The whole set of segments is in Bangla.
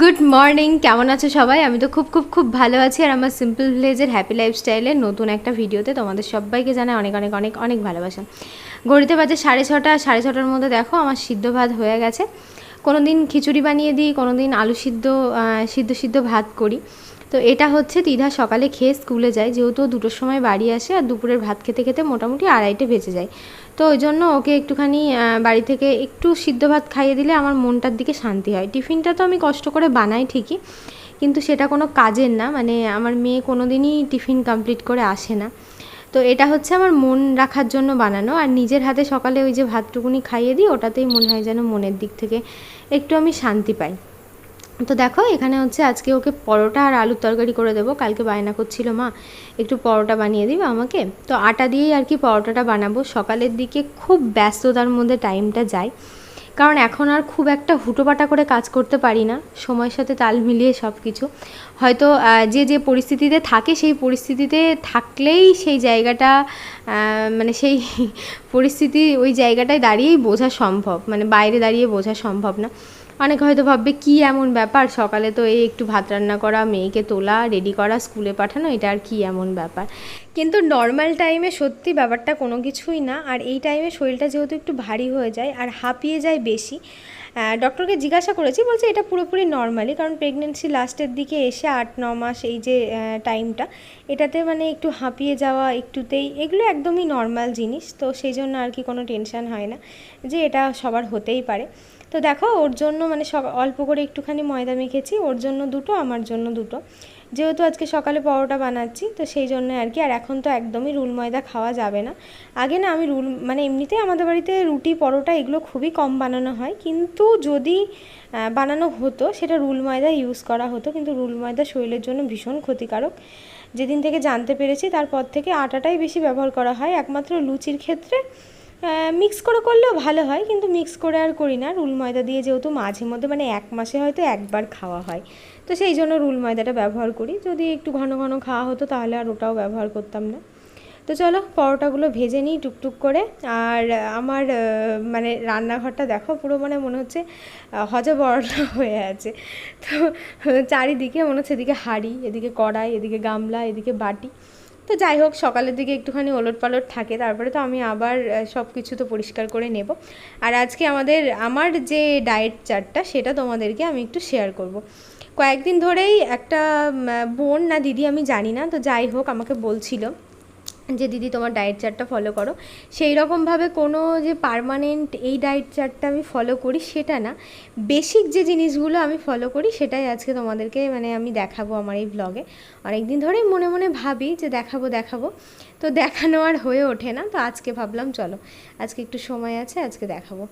গুড মর্নিং কেমন আছো সবাই? আমি তো খুব খুব খুব ভালো আছি আর আমার সিম্পল ভিলেজের হ্যাপি লাইফস্টাইলের নতুন একটা ভিডিওতে তোমাদের সবাইকে জানাই অনেক অনেক অনেক অনেক ভালোবাসা। গড়িতে বাজে সাড়ে ছটা, সাড়ে ছটার মধ্যে দেখো আমার সিদ্ধ ভাত হয়ে গেছে। কোনো দিন খিচুড়ি বানিয়ে দিই কোনো দিন আলু সিদ্ধ সিদ্ধ সিদ্ধ ভাত করি। তো এটা হচ্ছে দিদা সকালে খেয়ে স্কুলে যায়, যেহেতু দুটোর সময় বাড়ি আসে আর দুপুরের ভাত খেতে খেতে মোটামুটি আড়াইটে বেঁচে যায়। তো ওই জন্য ওকে একটুখানি বাড়ি থেকে একটু সিদ্ধ ভাত খাইয়ে দিলে আমার মনটার দিকে শান্তি হয়। টিফিনটা তো আমি কষ্ট করে বানাই ঠিকই, কিন্তু সেটা কোনো কাজের না মানে আমার মেয়ে কোনো দিনই টিফিন কমপ্লিট করে আসে না। তো এটা হচ্ছে আমার মন রাখার জন্য বানানো, আর নিজের হাতে সকালে ওই যে ভাতটুকুনি খাইয়ে দিই, ওটাতেই মনে হয় যেন মনের দিক থেকে একটু আমি শান্তি পাই। তো দেখো, এখানে হচ্ছে আজকে ওকে পরোটা আর আলুর তরকারি করে দেবো। কালকে বায়না করছিল মা। একটু পরোটা বানিয়ে দিবে আমাকে। তো আটা দিয়েই আর কি পরোটাটা বানাবো। সকালের দিকে খুব ব্যস্ততার মধ্যে টাইমটা যায়। কারণ এখন আর খুব একটা হুটোপাটা করে কাজ করতে পারি না। সময়ের সাথে তাল মিলিয়ে সব কিছু হয়তো যে যে পরিস্থিতিতে থাকে সেই পরিস্থিতিতে থাকলেই সেই জায়গাটা মানে সেই পরিস্থিতি ওই জায়গাটায় দাঁড়িয়েই বোঝা সম্ভব। মানে বাইরে দাঁড়িয়ে বোঝা সম্ভব না। অনেকে হয়তো ভাববে, কি এমন ব্যাপার? সকালে তো এই একটু ভাত রান্না করা, মেয়েকে তোলা রেডি করা স্কুলে পাঠানো, এটা আর কি এমন ব্যাপার? কিন্তু নর্মাল টাইমে সত্যি ব্যাপারটা কোনো কিছুই না। আর এই টাইমে শরীরটা যেহেতু একটু ভারী হয়ে যায়, আর হাঁপিয়ে যায় বেশি ডক্টরকে জিজ্ঞাসা করেছি, বলছে এটা পুরোপুরি নর্মালি কারণ প্রেগনেন্সি লাস্টের দিকে এসে আট, ন মাস এই যে টাইমটা এটাতে মানে একটু হাঁপিয়ে যাওয়া, একটুতেই, এগুলো একদমই নর্মাল জিনিস, তো সেই জন্য আর কি কোনো টেনশান হয় না, যে এটা সবার হতেই পারে। তো দেখো, ওর জন্য মানে সব, অল্প করে একটুখানি ময়দা মেখেছি, ওর জন্য দুটো, আমার জন্য দুটো। যেহেতু আজকে সকালে পরোটা বানাচ্ছি, তো সেই জন্য আর কি। আর এখন তো একদমই রুল ময়দা খাওয়া যাবে না। আগে না আমি রুল মানে এমনিতেই আমাদের বাড়িতে রুটি, পরোটা এগুলো খুবই কম বানানো হয়। কিন্তু যদি বানানো হতো, সেটা রুল ময়দা ইউজ করা হতো। কিন্তু রুল ময়দা শরীরের জন্য ভীষণ ক্ষতিকারক। যেদিন থেকে জানতে পেরেছি, তারপর থেকে আটাটাই বেশি ব্যবহার করা হয়। একমাত্র লুচির ক্ষেত্রে মিক্স করে করলেও ভালো হয়। কিন্তু মিক্স করে আর করি না। রুল ময়দা দিয়ে যেহেতু মাঝে মধ্যে মানে এক মাসে হয়তো একবার খাওয়া হয়। তো সেই জন্য রুল ময়দাটা ব্যবহার করি। যদি একটু ঘন ঘন খাওয়া হতো তাহলে আর ওটাও ব্যবহার করতাম না। তো চলো পরোটাগুলো ভেজে নিই টুকটুক করে। আর আমার মানে রান্নাঘরটা দেখো পুরো মানে মনে হচ্ছে হজা বড়টা হয়ে আছে। তো চারিদিকে মনে হচ্ছে এদিকে হাঁড়ি, এদিকে কড়াই, এদিকে গামলা, এদিকে বাটি। তো যাই হোক, সকালের দিকে একটুখানি ওলট পালট থাকে, তারপরে তো আমি আবার সব কিছু তো পরিষ্কার করে নেব। আর আজকে আমাদের, আমার যে ডায়েট চার্টটা সেটা তোমাদেরকে আমি একটু শেয়ার করব। কয়েকদিন ধরেই একটা বোন না দিদি আমি জানি না, তো যাই হোক আমাকে বলছিল যে, দিদি, তোমার ডায়েট চার্টটা ফলো করো। সেই রকমভাবে কোনো যে পার্মানেন্ট এই ডায়েট চার্টটা আমি ফলো করি সেটা না। বেসিক যে জিনিসগুলো আমি ফলো করি সেটাই আজকে তোমাদেরকে মানে আমি দেখাবো আমার এই ব্লগে অনেক দিন ধরেই মনে মনে ভাবি যে, দেখাবো দেখাবো। তো দেখানো আর হয়ে ওঠে না, তো আজকে ভাবলাম, চলো, আজকে একটু সময় আছে, আজকে দেখাবো।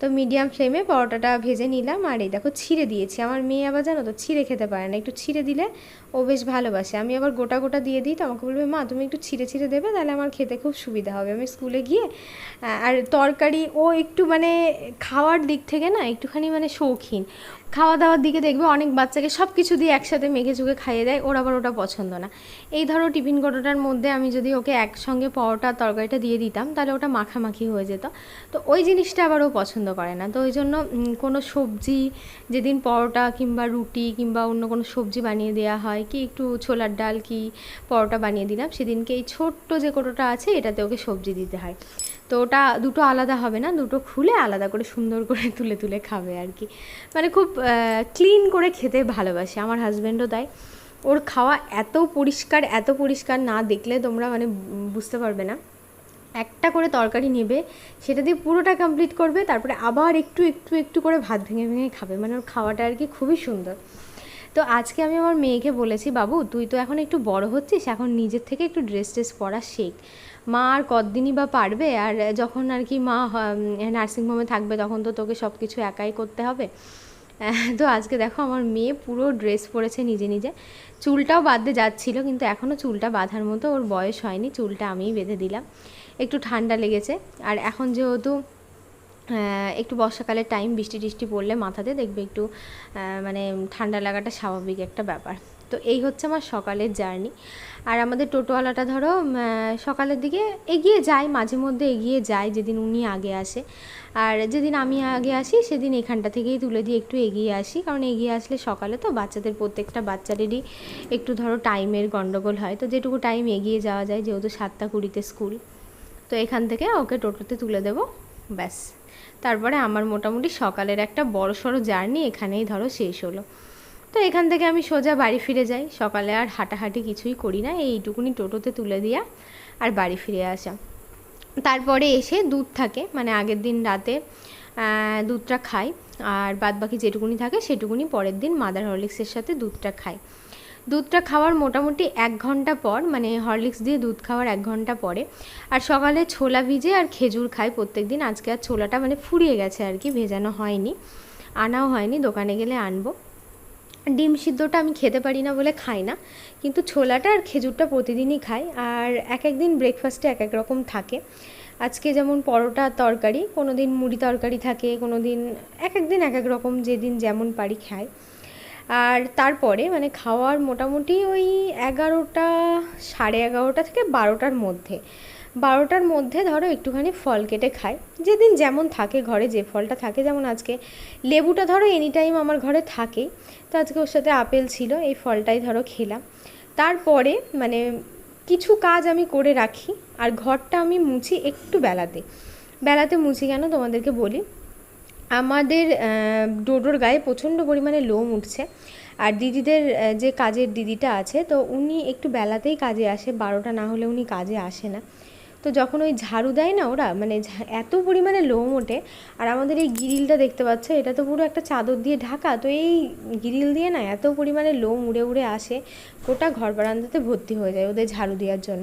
তো মিডিয়াম ফ্লেমে পরোটাটা ভেজে নিলাম আর এই দেখো ছিঁড়ে দিয়েছি। আমার মেয়ে আবার জানো তো ছিঁড়ে খেতে পারে না। একটু ছিঁড়ে দিলে ও বেশ ভালোবাসে। আমি আবার গোটা গোটা দিয়ে দিই তো আমাকে বলবে, মা, তুমি একটু ছিঁড়ে ছিঁড়ে দেবে, তাহলে আমার খেতে খুব সুবিধা হবে। আমি স্কুলে গিয়ে আর তরকারি, ও একটু মানে খাওয়ার দিক থেকে না একটুখানি মানে শৌখিন। খাওয়া দাওয়ার দিকে দেখবে অনেক বাচ্চাকে সব কিছু দিয়ে একসাথে মেখে চুকে খাইয়ে দেয়, ওর আবার ওটা পছন্দ না। এই ধরো টিফিন কোটোটার মধ্যে আমি যদি ওকে একসঙ্গে পরোটা তরকারিটা দিয়ে দিতাম, তাহলে ওটা মাখামাখি হয়ে যেত। তো ওই জিনিসটা আবার ও পছন্দ করে না। তো ওই জন্য কোনো সবজি যেদিন পরোটা কিংবা রুটি কিংবা অন্য কোনো সবজি বানিয়ে দেওয়া হয় কি একটু ছোলার ডাল কি পরোটা বানিয়ে দিলাম। সেদিনকে এই ছোট্ট যে কোটোটা আছে, এটাতে ওকে সবজি দিতে হয়। তো ওটা দুটো আলাদা হবে না, দুটো খুলে আলাদা করে সুন্দর করে তুলে তুলে খাবে আর কি। মানে খুব ক্লিন করে খেতে ভালোবাসে, আমার হাজব্যান্ডও তাই। ওর খাওয়া এত পরিষ্কার এত পরিষ্কার না দেখলে তোমরা মানে বুঝতে পারবে না। একটা করে তরকারি নেবে, সেটা দিয়ে পুরোটা কমপ্লিট করবে, তারপরে আবার একটু একটু একটু করে ভাত ভেঙে ভেঙে খাবে। মানে ওর খাওয়াটা আর কি খুবই সুন্দর। তো আজকে আমি আমার মেয়েকে বলেছি, বাবু, তুই তো এখন একটু বড় হচ্ছিস, এখন নিজের থেকে একটু ড্রেস ট্রেস পরা শেখ। মা আর কতদিনই বা পারবে? আর যখন আর কি মা নার্সিংহোমে থাকবে, তখন তো তোকে সব কিছু একাই করতে হবে। তো আজকে দেখো আমার মেয়ে পুরো ড্রেস পরেছে নিজে নিজে। চুলটাও বাঁধতে যাচ্ছিল, কিন্তু এখনও চুলটা বাঁধার মতো ওর বয়স হয়নি, চুলটা আমিই বেঁধে দিলাম। একটু ঠান্ডা লেগেছে। আর এখন যেহেতু একটু বর্ষাকালের টাইম বৃষ্টি টিষ্টি পড়লে মাথাতে দেখবে একটু মানে ঠান্ডা লাগাটা স্বাভাবিক একটা ব্যাপার। তো এই হচ্ছে আমার সকালের জার্নি আর আমাদের টোটোওয়ালাটা ধরো সকালের দিকে এগিয়ে যায়, মাঝে মধ্যে এগিয়ে যায়, যেদিন উনি আগে আসে। আর যেদিন আমি আগে আসি, সেদিন এখানটা থেকেই তুলে দিয়ে একটু এগিয়ে আসি। কারণ এগিয়ে আসলে সকালে তো বাচ্চাদের, প্রত্যেকটা বাচ্চাদেরই একটু ধরো টাইমের গন্ডগোল হয়। তো যেটুকু টাইম এগিয়ে যাওয়া যায়, যেহেতু সাতটা কুড়িতে স্কুল তো এখান থেকে ওকে টোটোতে তুলে দেবো, ব্যাস। তারপরে আমার মোটামুটি সকালের একটা বড় সড়ো জার্নি এখানেই ধরো শেষ হলো। তো এখান থেকে আমি সোজা বাড়ি ফিরে যাই। সকালে আর হাঁটাহাঁটি কিছুই করি না, এইটুকুনি টোটোতে তুলে দিয়া আর বাড়ি ফিরে আসা। তারপরে এসে দুধ থাকে মানে আগের দিন রাতে দুধটা খাই। আর বাদ বাকি যেটুকুনি থাকে সেটুকুনি পরের দিন মাদার হরলিক্সের সাথে দুধটা খাই। দুধটা খাওয়ার মোটামুটি এক ঘণ্টা পর মানে হরলিক্স দিয়ে দুধ খাওয়ার এক ঘণ্টা পরে। আর সকালে ছোলা ভিজে আর খেজুর খাই প্রত্যেক দিন আজকে আর ছোলাটা মানে ফুরিয়ে গেছে আর কি, ভেজানো হয়নি। আনাও হয়নি, দোকানে গেলে আনব। ডিম সিদ্ধটা আমি খেতে পারি না বলে খাই না, কিন্তু ছোলাটা আর খেজুরটা প্রতিদিনই খাই। আর এক এক দিন ব্রেকফাস্টে এক এক রকম থাকে। আজকে যেমন পরোটা তরকারি কোনো দিন মুড়ি তরকারি থাকে কোনো দিন এক এক দিন এক এক রকম যেদিন যেমন পারি খাই। আর তারপরে মানে খাওয়ার মোটামুটি ওই এগারোটা, সাড়ে এগারোটা থেকে বারোটার মধ্যে। বারোটার মধ্যে ধরো একটুখানি ফল কেটে খাই যেদিন যেমন থাকে ঘরে, যে ফলটা থাকে, যেমন আজকে লেবুটা ধরো এনি টাইম আমার ঘরে থাকেই তো আজকে ওর সাথে আপেল ছিল, এই ফলটাই ধরো খেলাম। তারপরে মানে কিছু কাজ আমি করে রাখি, আর ঘরটা আমি মুছি একটু বেলাতে। বেলাতে মুছি কেন তোমাদেরকে বলি? আমাদের ডোডোর গায়ে প্রচণ্ড পরিমাণে লোম উঠছে। আর দিদিদের যে কাজের দিদিটা আছে, তো উনি একটু বেলাতেই কাজে আসে, বারোটা না হলে উনি কাজে আসে না। তো যখন ওই ঝাড়ু দেয় না ওরা মানে এত পরিমাণে লোম ওঠে, আর আমাদের এই গিরিলটা দেখতে পাচ্ছ, এটা তো পুরো একটা চাদর দিয়ে ঢাকা, তো এই গিরিল দিয়ে না এত পরিমাণে লোম উড়ে উড়ে আসে, গোটা ঘর বারান্দাতে ভর্তি হয়ে যায় ওদের ঝাড়ু দেওয়ার জন্য।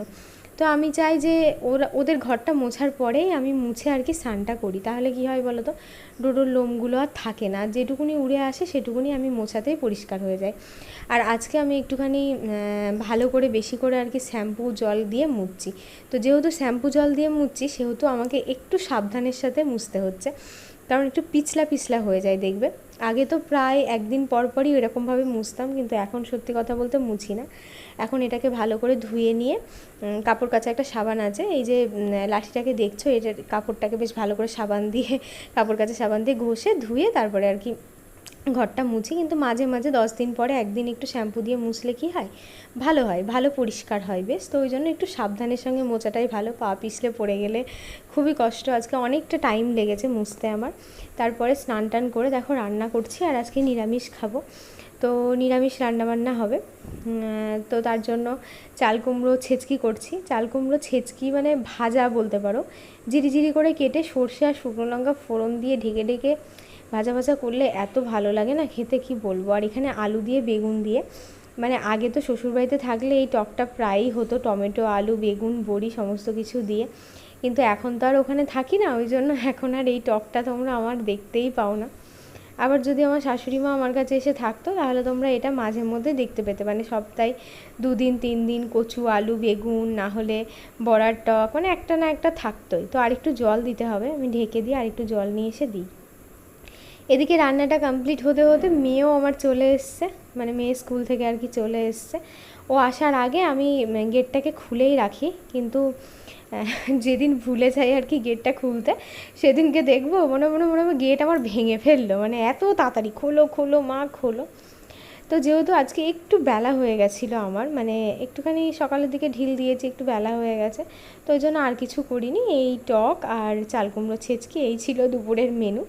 তো আমি চাই যে ওরা, ওদের ঘরটা মোছার পরেই আমি মুছে আর কি স্নানটা করি। তাহলে কি হয় বলো তো ডোডোর লোমগুলো আর থাকে না। যেটুকুনি উড়ে আসে সেটুকুনি আমি মোছাতেই পরিষ্কার হয়ে যায়। আর আজকে আমি একটুখানি ভালো করে বেশি করে আর কি শ্যাম্পু জল দিয়ে মুছছি। তো যেহেতু শ্যাম্পু জল দিয়ে মুছছি, সেহেতু আমাকে একটু সাবধানের সাথে মুছতে হচ্ছে। কারণ একটু পিছলা পিছলা হয়ে যায় দেখবে। আগে তো প্রায় একদিন পর পরই এরকমভাবে মুছতাম, কিন্তু এখন সত্যি কথা বলতে মুছি না। এখন এটাকে ভালো করে ধুয়ে নিয়ে কাপড় কাচা একটা সাবান আছে, এই যে লাঠিটাকে দেখছ এটা কাপড়টাকে বেশ ভালো করে সাবান দিয়ে, কাপড় কাচা সাবান দিয়ে ঘষে ধুয়ে তারপরে আর কি ঘরটা মুছি। কিন্তু মাঝে মাঝে দশ দিন পরে একদিন একটু শ্যাম্পু দিয়ে মুছলে কি হয়? ভালো হয়, ভালো পরিষ্কার হয় বেশ। তো ওই জন্য একটু সাবধানের সঙ্গে মোচাটাই ভালো, পা পিছলে পড়ে গেলে খুবই কষ্ট। আজকে অনেকটা টাইম লেগেছে মুছতে আমার। তারপরে স্নান টান করে দেখো রান্না করছি আর আজকে নিরামিষ খাব। তো নিরামিষ রান্নাবান্না হবে। তো তার জন্য চাল কুমড়ো ছেচকি করছি। চাল কুমড়ো ছেচকি মানে ভাজা বলতে পারো। জিরি জিরি করে কেটে সর্ষে আর শুকনো লঙ্কা ফোড়ন দিয়ে ঢেকে ঢেকে ভাজা ভাজা করলে এত ভালো লাগে না খেতে, কি বলব? আর এখানে আলু দিয়ে বেগুন দিয়ে। মানে আগে তো শ্বশুরবাড়িতে থাকলে এই টকটা প্রায়ই হতো টমেটো, আলু, বেগুন, বড়ি সমস্ত কিছু দিয়ে। কিন্তু এখন তো আর ওখানে থাকি না, ওই জন্য এখন আর এই টকটা তোমরা আমার দেখতেই পাও না। আবার যদি আমার শাশুড়ি মা আমার কাছে এসে থাকতো, তাহলে তোমরা এটা মাঝে মধ্যে দেখতে পেতে। মানে সপ্তাহে দুদিন তিন দিন কচু, আলু, বেগুন, না হলে বড়ার টক মানে একটা না একটা থাকতোই। তো আরেকটু জল দিতে হবে, আমি ঢেকে দিয়ে আরেকটু জল নিয়ে এসে দিই। এদিকে রান্নাটা কমপ্লিট হতে হতে মেয়েও আমার চলে এসছে মানে মেয়ে স্কুল থেকে আর কি চলে এসছে। ও আসার আগে আমি গেটটাকে খুলেই রাখি, কিন্তু যেদিন ভুলে যাই আর কি গেটটা খুলতে, সেদিনকে দেখব, মনে মনে মনে গেট আমার ভেঙে ফেলল মানে এত তাড়াতাড়ি, খোলো খোলো, মা, খোলো। তো যেহেতু আজকে একটু বেলা হয়ে গেছিল আমার মানে একটুখানি সকালের দিকে ঢিল দিয়েছি, একটু বেলা হয়ে গেছে, তো ওই জন্য আর কিছু করিনি। এই টক আর চাল কুমড়ো ছেচকি, এই ছিল দুপুরের মেনু।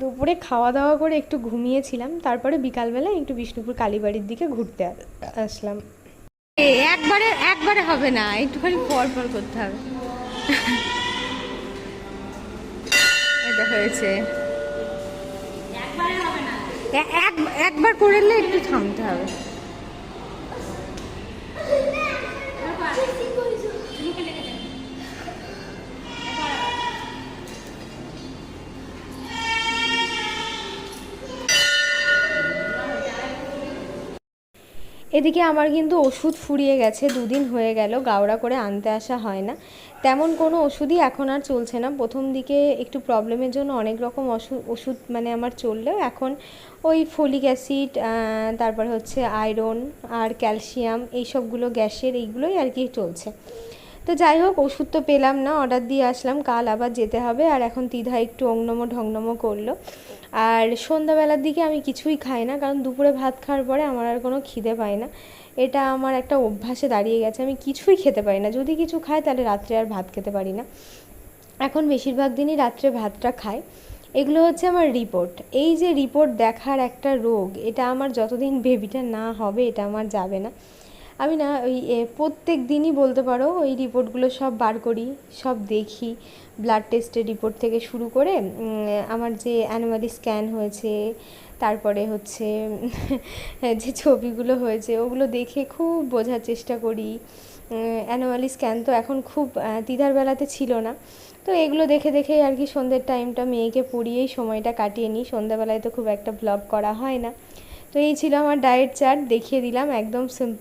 দুপুরে খাওয়া দাওয়া করে একটু ঘুমিয়েছিলাম, তারপরে বিকালবেলা একটু বিষ্ণুপুর কালীবাড়ির দিকে ঘুরতে আসলাম। একবারে একবারে হবে না একটুখানি পর পর করতে হবে। এটা হয়েছে। এক একবার করলে একটু থামতে হবে। এদিকে আমার কিন্তু ওষুধ ফুরিয়ে গেছে, দুদিন হয়ে গেল গাওড়া করে আনতে আসা হয় না। তেমন কোনো ওষুধই এখন আর চলছে না। প্রথম দিকে একটু প্রবলেমের জন্য অনেক রকম ওষুধ মানে আমার চললেও এখন ওই ফলিক অ্যাসিড তারপর হচ্ছে আয়রন আর ক্যালসিয়াম এই সবগুলো গ্যাসের এইগুলোই আর কি চলছে। তো যাই হোক, ওষুধ তো পেলাম না অর্ডার দিয়ে আসলাম, কাল আবার যেতে হবে, আর এখন তিধা একটু অংনমো ঢংনমো করল। আর সন্ধ্যাবেলার দিকে আমি কিছুই খাই না, কারণ দুপুরে ভাত খাওয়ার পরে আমার আর কোনো খিদে পায় না। এটা আমার একটা অভ্যাসে দাঁড়িয়ে গেছে, আমি কিছুই খেতে পারি না। যদি কিছু খাই, তাহলে রাত্রে আর ভাত খেতে পারি না। এখন বেশিরভাগ দিনই রাত্রে ভাতটা খাই। এগুলো হচ্ছে আমার রিপোর্ট এই যে রিপোর্ট দেখার একটা রোগ, এটা আমার যতদিন বেবিটা না হবে, এটা আমার যাবে না। আমি না ওই প্রত্যেক দিনই বলতে পারো ওই রিপোর্টগুলো সব বার করি, সব দেখি। ব্লাড টেস্টের রিপোর্ট থেকে শুরু করে আমার যে অ্যানিমালি স্ক্যান হয়েছে, তারপরে হচ্ছে, যে ছবিগুলো হয়েছে, ওগুলো দেখে খুব বোঝার চেষ্টা করি। অ্যানুয়ালি স্ক্যান তো এখন খুব দিদার বেলাতে ছিল না। তো এগুলো দেখে দেখেই আর কি সন্ধ্যের টাইমটা মেয়েকে পড়িয়েই সময়টা কাটিয়ে নিই। সন্ধ্যাবেলায় তো খুব একটা ব্লগ করা হয় না। তো এই ছিল আমার ডায়েট চার্ট দেখিয়ে দিলাম, একদম সিম্পল